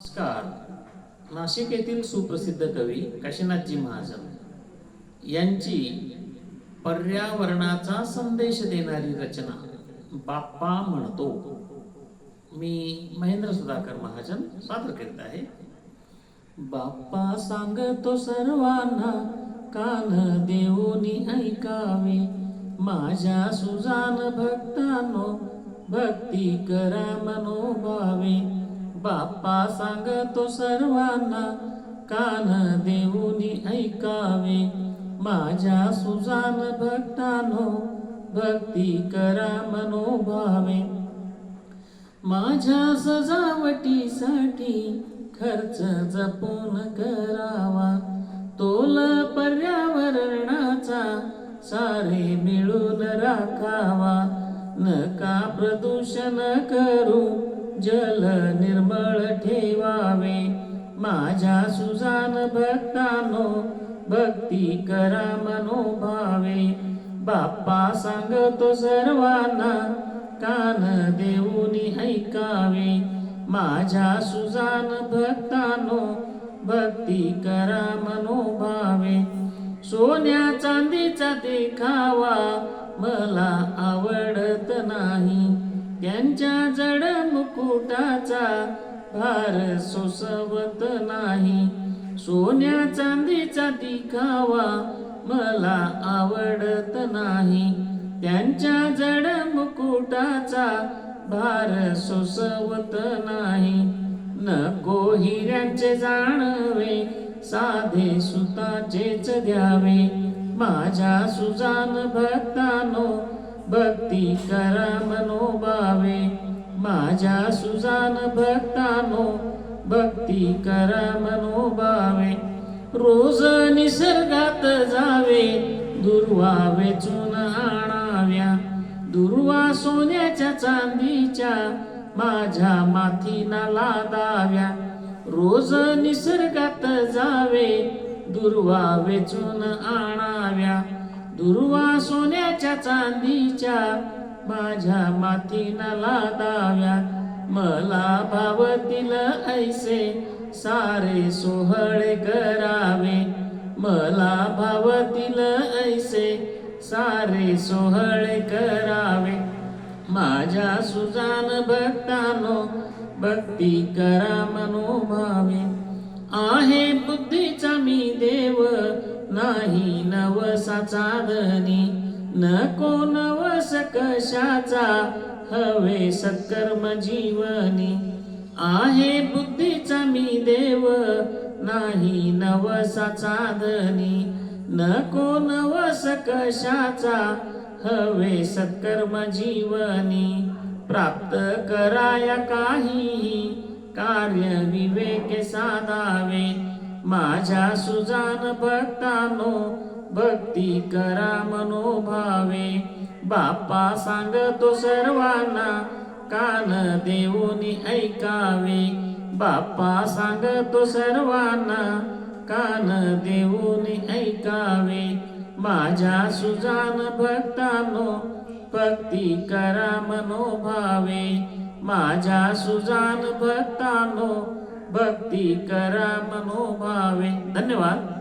नमस्कार. नाशिक येथील सुप्रसिद्ध कवी काशीनाथजी महाजन यांची पर्यावरणाचा संदेश देणारी रचना बाप्पा म्हणतो. मी महेंद्र सुधाकर महाजन सादर करीत आहे. बाप्पा सांगतो सर्वांना कान देऊनी ऐकावे. माझ्या सुजान भक्तांनो भक्ती करा मनोभावे. बाप्पा सांगतो सर्वांना कान देऊनी ऐकावे. माझ्या सुजान भक्तानो भक्ती करा मनोभावे. माझ्या सजावटीसाठी खर्च जपून करावा. तोल पर्यावरणाचा सारे मिळून राखावा. नका प्रदूषण करू जल निर्मळ ठेवावे. माझ्या सुजान भक्तानो भक्ती करा मनोभावे. बाप्पा सांगतो सर्वांना कान देऊनी ऐकावे. माझ्या सुजान भक्तानो भक्ती करा मनोभावे. सोन्या चांदीचा देखावा मला आवडत नाही. त्यांच्या जळ मुकुटाचा भार सोसवत नाही. सोन्या चांदीचा दिखावा मला आवडत नाही. त्यांच्या जड मुकुटाचा भार सोसवत नाही. नको हिऱ्यांचे जाणवे साधे सुताचेच द्यावे. माझ्या सुजान भक्तानो भक्ती करा मनोभावे. माझ्या सुजान भक्तानो भक्ती करा मनोभावे. रोज निसर्गात जावे दुर्वा वेचून आणाव्या. दुर्वा सोन्याच्या चांदीच्या माझ्या माथीना लादाव्या. रोज निसर्गात जावे दुर्वा वेचून आणाव्या. दुर्वा सोन्याच्या चांदीच्या माझ्या माथीना लादाव्या. मला भावतील ऐसे सारे सोहळे करावे. मला भावतील ऐसे सारे सोहळे करावे. माझ्या सुजान भक्तानो भक्ती करा मनोभावे. आहे बुद्धीचा मी देव नाही कशाचा धनी? नको नवस कशाचा? हवे सत्कर्म जीवनी. आहे बुद्धीचा मी देव नाही नवसाचा धनी. नको नवस कशाचा? हवे सत्कर्म जीवनी. प्राप्त कराया काही कार्य विवेक साधावे. माझ्या सुजान भक्तानो भक्ती करा मनोभावे. बाप्पा सांगतो सर्वांना कान देऊन ऐकावे. बाप्पा सांगतो सर्वांना कान देऊन ऐकावे. माझ्या सुजान भक्तानो भक्ती करा मनोभावे. माझ्या सुजान भक्तानो भक्ती करा मनोभावे. धन्यवाद.